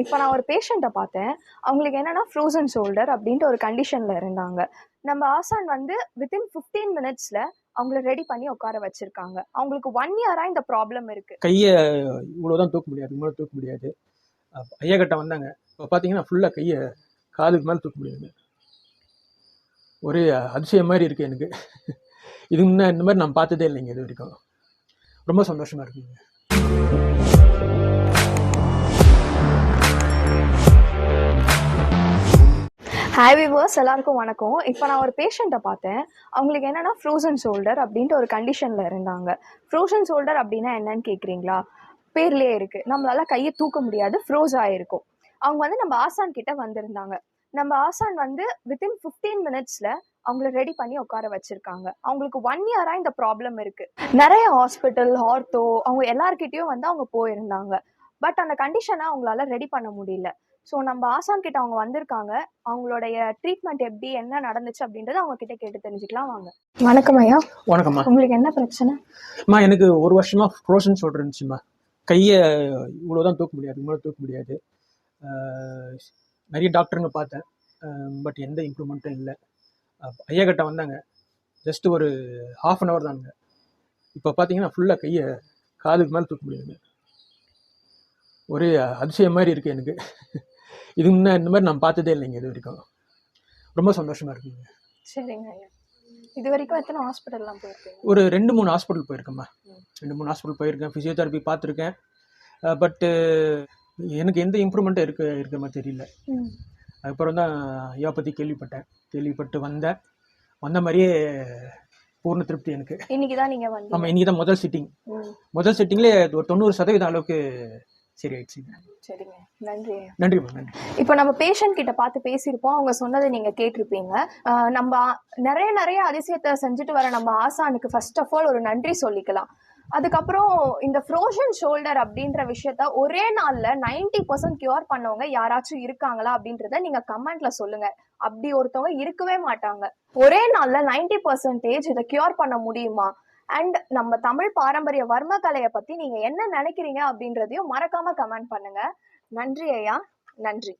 இப்போ நான் ஒரு பேஷண்ட்டை பார்த்தேன். அவங்களுக்கு என்னென்னா ஃப்ரோசன் ஷோல்டர் அப்படின்ட்டு ஒரு கண்டிஷனில் இருந்தாங்க. நம்ம ஆசான் வந்து வித்தின் ஃபிஃப்டீன் மினிட்ஸில் அவங்கள ரெடி பண்ணி உட்கார வச்சுருக்காங்க. அவங்களுக்கு ஒன் இயராக இந்த ப்ராப்ளம் இருக்குது கையை இவ்வளோதான் தூக்க முடியாது. இவ்வளோ தூக்க முடியாது. ஐயா கிட்ட வந்தாங்க. இப்போ பார்த்தீங்கன்னா ஃபுல்லாக கையை காதுக்கு மேலே தூக்க முடியாது. ஒரே அதிசயம் மாதிரி இருக்குது எனக்கு. இது முன்ன இந்த மாதிரி நான் பார்த்ததே இல்லைங்க இது வரைக்கும். ரொம்ப சந்தோஷமாக இருக்குங்க. ஹாய் விவர்ஸ் எல்லாருக்கும் வணக்கம். இப்போ நான் ஒரு பேஷண்ட்டை பார்த்தேன். அவங்களுக்கு என்னென்னா ஃப்ரோசன் ஷோல்டர் அப்படின்ட்டு ஒரு கண்டிஷனில் இருந்தாங்க. ஃப்ரோசன் ஷோல்டர் அப்படின்னா என்னன்னு கேட்குறீங்களா பேர்லேயே இருக்குது நம்மளால கையை தூக்க முடியாது ஃப்ரோஸ் ஆகிருக்கும் அவங்க வந்து நம்ம ஆசான் கிட்ட வந்திருந்தாங்க. நம்ம ஆசான் வந்து வித்தின் ஃபிஃப்டீன் மினிட்ஸில் அவங்கள ரெடி பண்ணி உட்கார வச்சிருக்காங்க. அவங்களுக்கு ஒன் இயராக இந்த ப்ராப்ளம் இருக்குது நிறைய ஹாஸ்பிட்டல் ஹார்த்தோ அவங்க எல்லார்கிட்டேயும் வந்து அவங்க போயிருந்தாங்க. பட் அந்த கண்டிஷனை அவங்களால ரெடி பண்ண முடியல. ஸோ நம்ம ஆசான் கிட்ட அவங்க வந்திருக்காங்க. அவங்களுடைய ட்ரீட்மெண்ட் எப்படி என்ன நடந்துச்சு அப்படின்றத அவங்க கிட்ட கேட்டு தெரிஞ்சுக்கலாம் வாங்க. வணக்கம் ஐயா. வணக்கம்மா. உங்களுக்கு என்ன பிரச்சனை? அம்மா எனக்கு ஒரு வருஷமாக ஃப்ரோசன் ஷோல்டர் இருந்துச்சுமா. கையை இவ்வளோதான் தூக்க முடியாது இவ்வளோ தூக்க முடியாது. நிறைய டாக்டருங்க பார்த்தேன். பட் எந்த இம்ப்ரூவ்மெண்ட்டும் இல்லை. ஐயா கிட்ட வந்தாங்க. ஜஸ்ட் ஒரு ஹாஃப் அன் ஹவர் தாங்க இப்போ பார்த்தீங்கன்னா ஃபுல்லாக கையை காதுக்கு மேலே தூக்க முடியாது ஒரே அதிசயம் மாதிரி இருக்குது எனக்கு. இது முன்ன இந்த மாதிரி நான் பார்த்ததே இல்லைங்க இது வரைக்கும். ரொம்ப சந்தோஷமாக இருக்குங்க. சரிங்க ஐயா. இது வரைக்கும் எத்தனை ஹாஸ்பிட்டல்லாம் போயிருக்கீங்க? ஒரு ரெண்டு மூணு ஹாஸ்பிட்டல் போயிருக்கேம்மா. ரெண்டு மூணு ஹாஸ்பிட்டல் போயிருக்கேன். ஃபிசியோதெரப்பி பார்த்துருக்கேன். பட்டு எனக்கு எந்த இம்ப்ரூவ்மெண்ட்டும் இருக்க இருக்கிற மாதிரி தெரியல. அதுக்கப்புறம் தான் ஐயா பற்றி கேள்விப்பட்டேன். கேள்விப்பட்டு வந்தேன். வந்த மாதிரியே பூர்ண திருப்தி எனக்கு. இன்னைக்கு தான் நீங்க வந்தீங்க. ஆமாம் இன்றைக்கி தான் முதல் சிட்டிங் முதல் சிட்டிங்லேயே ஒரு தொண்ணூறு சதவீதம் அளவுக்கு சரி ஆயிடுச்சுங்க சரிங்க. நன்றி. நன்றிம்மா நன்றி. இப்போ நம்ம பேஷண்ட் கிட்ட பார்த்து பேசியிருப்போம். அவங்க சொன்னதை நீங்க கேட்டிருப்பீங்க. நம்ம நிறைய நிறைய அதிசயத்தை செஞ்சுட்டு வர நம்ம ஆசானுக்கு ஃபர்ஸ்ட் ஆஃப் ஆல் ஒரு நன்றி சொல்லிக்கலாம். அதுக்கப்புறம் இந்த ஃப்ரோஷன் ஷோல்டர் அப்படின்ற விஷயத்த ஒரே நாள்ல 90% பர்சன்ட் கியூர் பண்ணவங்க யாராச்சும் இருக்காங்களா அப்படின்றத நீங்க கமெண்ட்ல சொல்லுங்க. அப்படி ஒருத்தவங்க இருக்கவே மாட்டாங்க. ஒரே நாள்ல 90% பர்சன்டேஜ் இதை கியூர் பண்ண முடியுமா? அண்ட் நம்ம தமிழ் பாரம்பரிய வர்ம கலையை பத்தி நீங்க என்ன நினைக்கிறீங்க அப்படின்றதையும் மறக்காம கமெண்ட் பண்ணுங்க. நன்றி ஐயா. நன்றி.